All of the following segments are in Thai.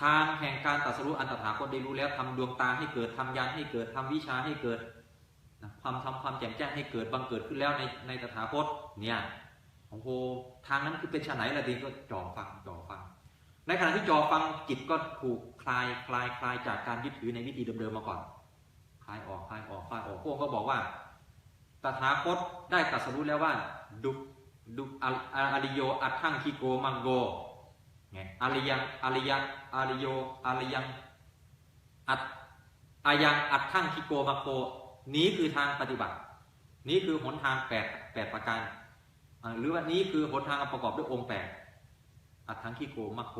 ทางแห่งการตรัสรู้อันตถาคตได้รู้แล้วทำดวงตาให้เกิดทำยานให้เกิดทำวิชาให้เกิดนะความทำความแจ่มแจ้งให้เกิดบังเกิดขึ้นแล้วในในตถาคตเนี่ยโอ้โหทางนั้นคือเป็นชาไหนละดีก็จ่อฟังจ่อฟัง ในขณะที่จ่อฟังจิตก็ถูกคลายคลายคลายจากการยึดถือในวิธีเดิมๆมาก่อนคลายออกคลายออกคลายออกพวกก็บอกว่าตถาคตได้ตรัสรู้แล้วว่าดุดุอาอาริโยอัตถังคิโกมังโก ไงอริยังอริยังอริโยอริยังอัตอายังอัตถังคิโกมังโกนี้คือทางปฏิบัติ นี้คือหนทางแปดแปดประการหรือว่านี้คือหนทางประกอบด้วยองค์แปดอัตถังคิโกมังโก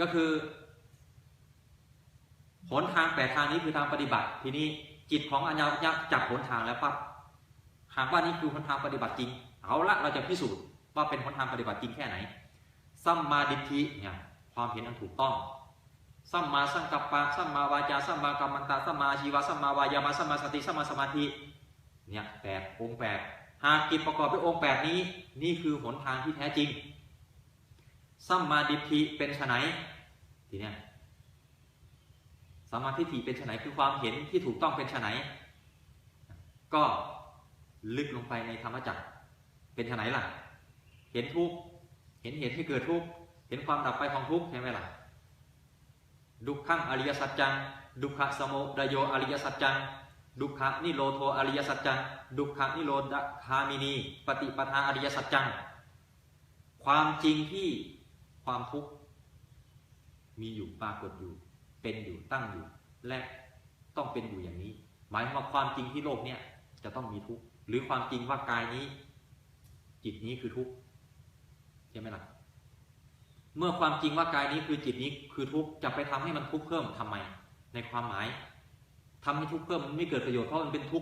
ก็คือหนทางแปดทางนี้คือทางปฏิบัติ ทีนี้จิตของอัญญายักษ์จับหนทางแล้วปั๊บหากว่านี่คือหนทางปฏิบัติจริง เอาละเราจะพิสูจน์ ว่าเป็นหนทางปฏิบัติจริงแค่ไหน สัมมาดิฏฐิเนี่ยความเห็นอันถูกต้อง สัมมาสังกัปปะ สัมมาวาจา สัมมากัมมันตะสัมมาชีวะ สัมมาวายามะ สัมมาสติ สัมมาสมาธิ เนี่ยแปดองค์แปดหากจิตประกอบด้วยองค์แปดนี้ นี่คือหนทางที่แท้จริง สัมมาดิฏฐิเป็นไนทีเนี้ยสมมาทิฏฐิเป็นไนคือความเห็นที่ถูกต้องเป็นไนก็ลึกลงไปในธรรมจักรเป็นไนล่ะ เห็นทุกข์เห็นเหตุให้เกิดทุกข์เห็นความดับไปของทุกข์ใช่ไหมล่ะดุขังอริยสัจจังดุขะสมุดโยอริยสัจจังดุขะนิโรโทอริยสัจจังดุขะนิโรธคามินี ปฏิปทาอริยสัจจัง ความจริงที่ความทุกข์มีอยู่ปรากฏอยู่ เป็นอยู่ตั้งอยู่ และต้องเป็นอยู่อย่างนี้ หมายความว่าความจริงที่โลกเนี่ยจะต้องมีทุกข์หรือความจริงว่ากายนี้ จิตนี้คือทุกข์ ช่ไหมล่ะ เมื่อความจริงว่ากายนี้คือจิตนี้คือทุกข์จะไปทำให้มันทุกข์เพิ่มทำไม ในความหมายทำให้ทุกข์เพิ่มมันไม่เกิดประโยชน์เพราะมันเป็นทุกข์